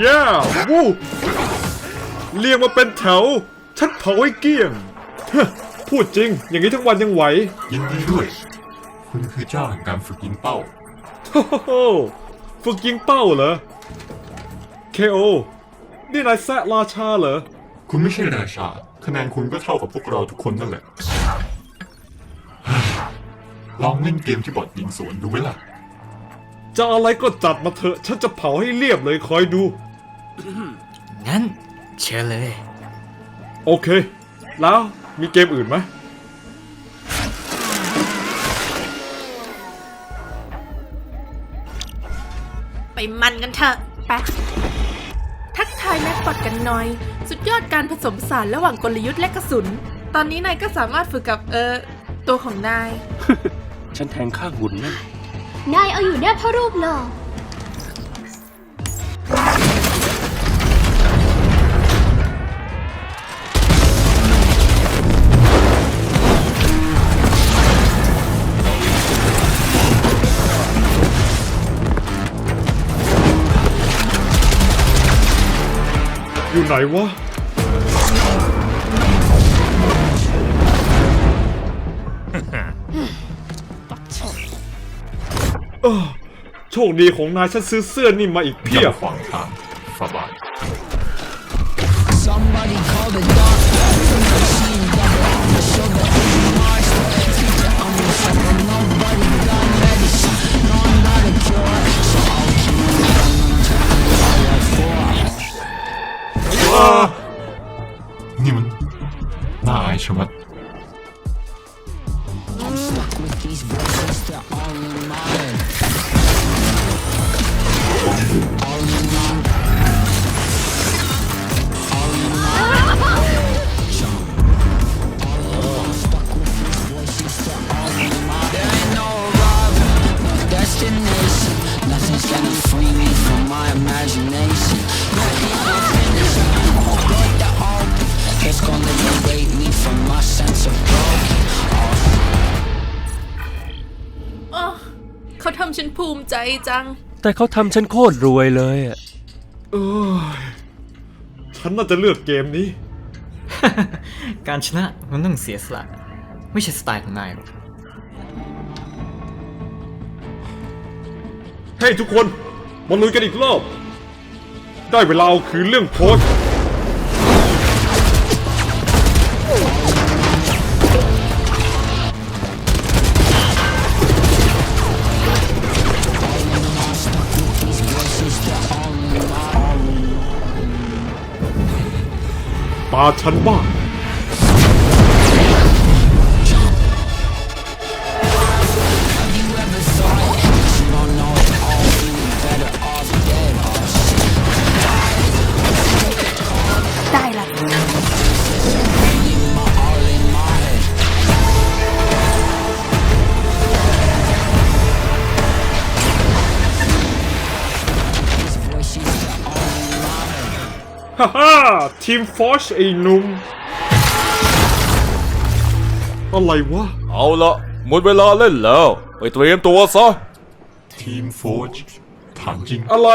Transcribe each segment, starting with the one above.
เย้วู้เรียงมาเป็นแถวชักเผาให้เกลี้ยงฮะพูดจริง อย่างนี้ทั้งวันยังไหวยินดีด้วย คุณคือเจ้าแห่งการฝึกยิงเป้าโอ้โหฝึกยิงเป้าเหรอ KO นี่นายแซะราชาเหรอ คุณไม่ใช่ราชา คะแนนคุณก็เท่ากับพวกเราทุกคนนั่นแหละ ลองเล่นเกมที่บอดยิงสวนดูไหมล่ะ จะอะไรก็จัดมาเถอะ ฉันจะเผาให้เรียบเลยคอยดู งั้น เชิญเลย โอเค แล้วมีเกมอื่นไหมไปมันกันเถอะไปทักทายแม็กปอดกันหน่อย สุดยอดการผสมผสานระหว่างกลยุทธ์และกระสุน ตอนนี้นายก็สามารถฝึกกับเออตัวของนาย ฉันแทงข้างหุ่นนั่น นายเอาอยู่แน่พ่อรูปหล่อ อยู่ไหนวะ เออโชคดีของนายฉันซื้อเสื้อนี่มาอีกอเพียย่าบขวางทาง น่าอายชะมัด I'm stuck with these voices. They're all in my head. ทำฉันภูมิใจจัง แต่เขาทำฉันโคตรรวยเลยอะเอ้ยฉันน่าจะเลือกเกมนี้ การชนะมันต้องเสียสละ ไม่ใช่สไตล์ของนายหรอกให้ทุกคนมาลุยกันอีกรอบ ได้เวลาเอาคืนเรื่องโพสต์ ตาฉันบ้าง ฮ่าฮ่าทีมฟอชไอ้หนุ่ม อะไรวะ เอาละหมดเวลาเล่นแล้ว ไปเตรียมตัวซะ ทีมโฟร์จถามจริง อะไร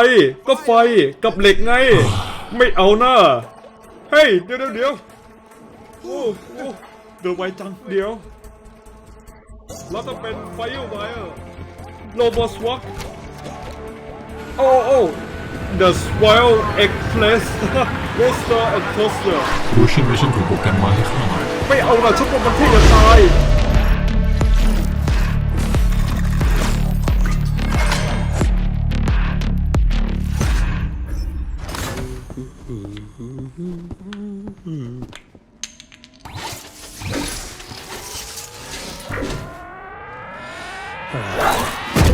ก็ไฟกับเหล็กไง ไม่เอาหน้าเฮ้ย เดี๋ยวเดี๋ยวเดี๋ยวโอ้โอ้เดี๋ยวไวจังเดี๋ยวแล้วก็เป็นไฟไวเออร์โลบอสวอ k โอ้โอ้ The Swell Express Roaster and Toaster รู้ใช่ไหมฉันถูกโปรแกรมมาให้ฆ่ามาไม่เอาละฉันว่ามันเท่จะตายเ